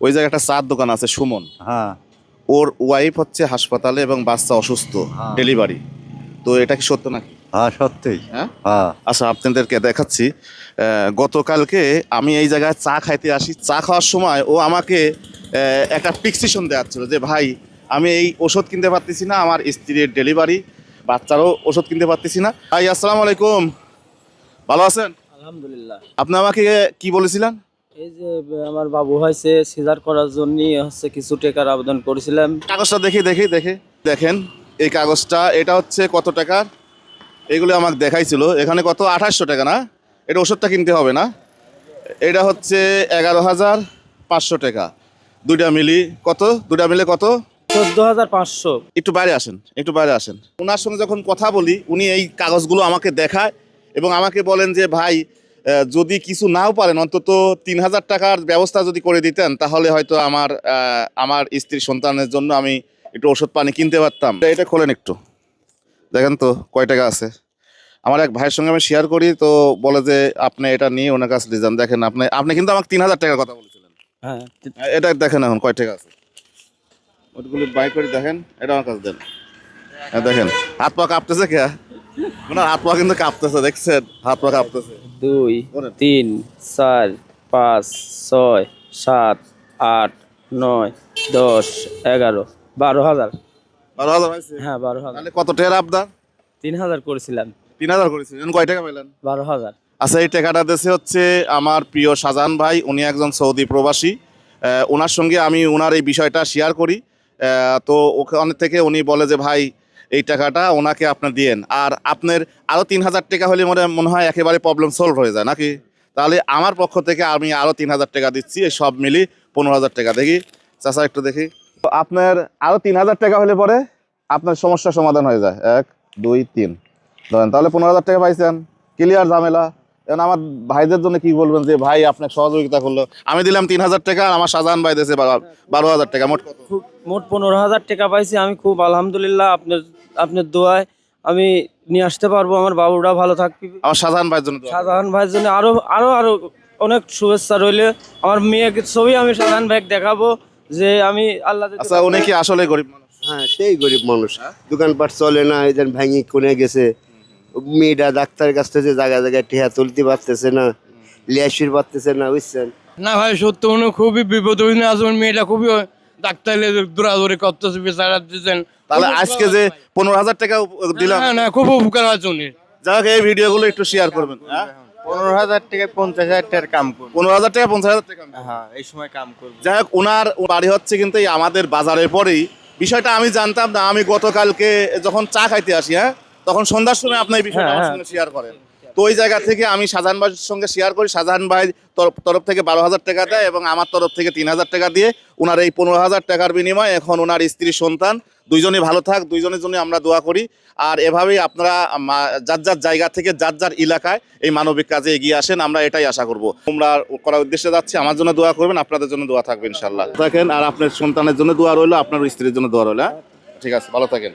ওই জায়গায় একটা চার দোকান আছে সুমন। হ্যাঁ। ওর ওয়াইফ হচ্ছে হাসপাতালে এবং বাচ্চা অসুস্থ হ্যাঁ। ডেলিভারি তো এটা কি সত্য নাকি? হ্যাঁ সত্যি। হ্যাঁ? হ্যাঁ। আচ্ছা আপনাদেরকে দেখাচ্ছি। গতকালকে আমি এই জায়গায় চা খাইতে আসি। চা খাওয়ার সময় ও আমাকে একটা পিক্সিশন দেওয়াচ্ছিল যে ভাই আমি এই ওষুধ কিনতে পারতেছি না আমার স্ত্রীর ডেলিভারি বাচ্চারও ওষুধ কিনতে পারতেছি না। ভাই আসসালামু আলাইকুম। ভালো আছেন? আলহামদুলিল্লাহ। আপনি আমাকে কি বলেছিলেন? এই যে আমার বাবু হয়েছে সিজার করার জন্য হচ্ছে কিছু টাকার আবেদন করেছিলাম। কাগজটা দেখি দেখি দেখে। দেখেন এই কাগজটা এটা হচ্ছে কত টাকার? এগুলো আমাকে দেখাইছিল। এখানে কত? আঠাশশো টাকা না? এটা ওষুধটা কিনতে হবে না? এটা হচ্ছে এগারো হাজার পাঁচশো টাকা। দুইটা মিলি কত? দুইটা মিলে কত? চোদ্দ হাজার পাঁচশো। একটু বাইরে আসেন একটু বাইরে আসেন। ওনার সঙ্গে যখন কথা বলি উনি এই কাগজগুলো আমাকে দেখায় এবং আমাকে বলেন যে ভাই যদি কিছু নাও পারেন অন্তত তিন হাজার টাকার ব্যবস্থা যদি করে দিতেন তাহলে হয়তো আমার আমার স্ত্রী সন্তানের জন্য আমি একটু ওষুধ পানি কিনতে পারতাম। এটা খোলেন একটু। দেখেন তো কয় টাকা আছে। আমার এক ভাইয়ের সঙ্গে আমি শেয়ার করি তো বলে যে আপনি এটা নিয়ে ওনার কাছে যান দেখেন। আপনি আপনি কিন্তু আমাকে তিন হাজার টাকার কথা বলেছিলেন। হ্যাঁ এটা দেখেন এখন কয় টাকা আছে। ওইগুলো বাই করে দেখেন এটা আমার কাছে দেন। হ্যাঁ, দেখেন। হাত পা কাঁপতেছে কে? ওনার হাত পা কিন্তু কাঁপতেছে দেখছেন? হাত পা কাঁপতেছে। দুই। তিন চার পাঁচ ছয় সাত আট নয় দশ এগারো বারো হাজার। বারো হাজার হ্যাঁ বারো হাজার। কত টাকার আপনার তিন হাজার করেছিলাম। তিন হাজার করেছিলেন। কয় টাকা পেলেন বারো হাজার। আচ্ছা এই টাকাটা দেশে হচ্ছে আমার প্রিয় শাহজাহান ভাই। উনি একজন সৌদি প্রবাসী। ওনার সঙ্গে আমি ওনার এই বিষয়টা শেয়ার করি। তো ওখানে থেকে উনি বলে যে ভাই এই টাকাটা ওনাকে আপনার দিয়েন। আর আপনার আরও তিন হাজার টাকা হলে মনে মনে হয় একেবারে প্রবলেম সলভ হয়ে যায়, নাকি? তাহলে আমার পক্ষ থেকে আমি আরও তিন হাজার টাকা দিচ্ছি, এই সব মিলি পনেরো হাজার টাকা। দেখি চাষা একটু দেখি। আপনার আরও তিন হাজার টাকা হলে পরে আপনার সমস্যার সমাধান হয়ে যায়। এক, দুই, তিন। ধরেন, তাহলে পনেরো হাজার টাকা পাইছেন। ক্লিয়ার ঝামেলা। এখন আমার ভাইদের জন্য কি বলবেন যে ভাই আপনার সহযোগিতা করল। আমি দিলাম তিন হাজার টাকা আর আমার শাহজাহান ভাই দিয়েছে বারো- হাজার টাকা মোট। মোট পনেরো হাজার টাকা পাইছি। আমি খুব আলহামদুলিল্লাহ আপনার আপনার দোয়ায় আমি নিয়ে আসতে পারব। আমার বাবুরা ভালো থাকবে। আমার শাহজাহান ভাইয়ের জন্য দোয়া। শাহজাহান ভাইয়ের জন্য আরও আরও আরও অনেক শুভেচ্ছা রইলে। আমার মেয়েকে ছবি আমি শাহজাহান ভাইকে দেখাবো যে আমি আল্লাহ আচ্ছা উনি কি আসলে গরিব মানুষ? হ্যাঁ সেই গরিব মানুষ। দোকানপাট চলে না এদের ভেঙে কোনে গেছে। মেয়েটা ডাক্তারের কাছ থেকে জায়গায় জায়গায় টিহা তুলতে পারতেছে না লিয়াসির পারতেছে না বুঝছেন? না ভাই সত্য মনে খুবই বিপদ হয়েছে আসলে মেয়েটা খুবই ডাক্তার দৌড়াদৌড়ি করতেছে বেচারা দিচ্ছেন তাহলে আজকে যে পনেরো হাজার টাকা দিলাম। না না খুব উপকার আছে উনি। যাই হোক, এই ভিডিওগুলো একটু শেয়ার করবেন হ্যাঁ? পনেরো হাজার টাকা পঞ্চাশ হাজার টাকার কাম করব। পনেরো হাজার টাকা পঞ্চাশ হাজার টাকা। হ্যাঁ এই সময় কাম করব। যাই হোক ওনার বাড়ি হচ্ছে কিন্তু এই আমাদের বাজারের পরেই। বিষয়টা আমি জানতাম না আমি গতকালকে যখন চা খাইতে আসি হ্যাঁ? তখন সন্ধ্যার সময় আপনি এই বিষয়টা আমার সঙ্গে শেয়ার করেন। তো ওই জায়গা থেকে আমি শাহজাহান ভাইয়ের সঙ্গে শেয়ার করি। শাহজাহান ভাই তরফ তরফ থেকে বারো হাজার টাকা দেয় এবং আমার তরফ থেকে তিন হাজার টাকা দিয়ে ওনার এই পনেরো হাজার টাকার বিনিময়ে এখন ওনার স্ত্রী সন্তান দুইজনই ভালো থাক দুইজনের জন্য আমরা দোয়া করি। আর এভাবেই আপনারা যার যার জায়গা থেকে যার যার এলাকায় এই মানবিক কাজে এগিয়ে আসেন আমরা এটাই আশা করব। তোমরা করার উদ্দেশ্যে যাচ্ছি আমার জন্য দোয়া করবেন আপনাদের জন্য দোয়া থাকবে ইনশাল্লাহ থাকেন আর আপনার সন্তানের জন্য দোয়া রইল আপনার স্ত্রীর জন্য দোয়া রইল হ্যাঁ? ঠিক আছে ভালো থাকেন।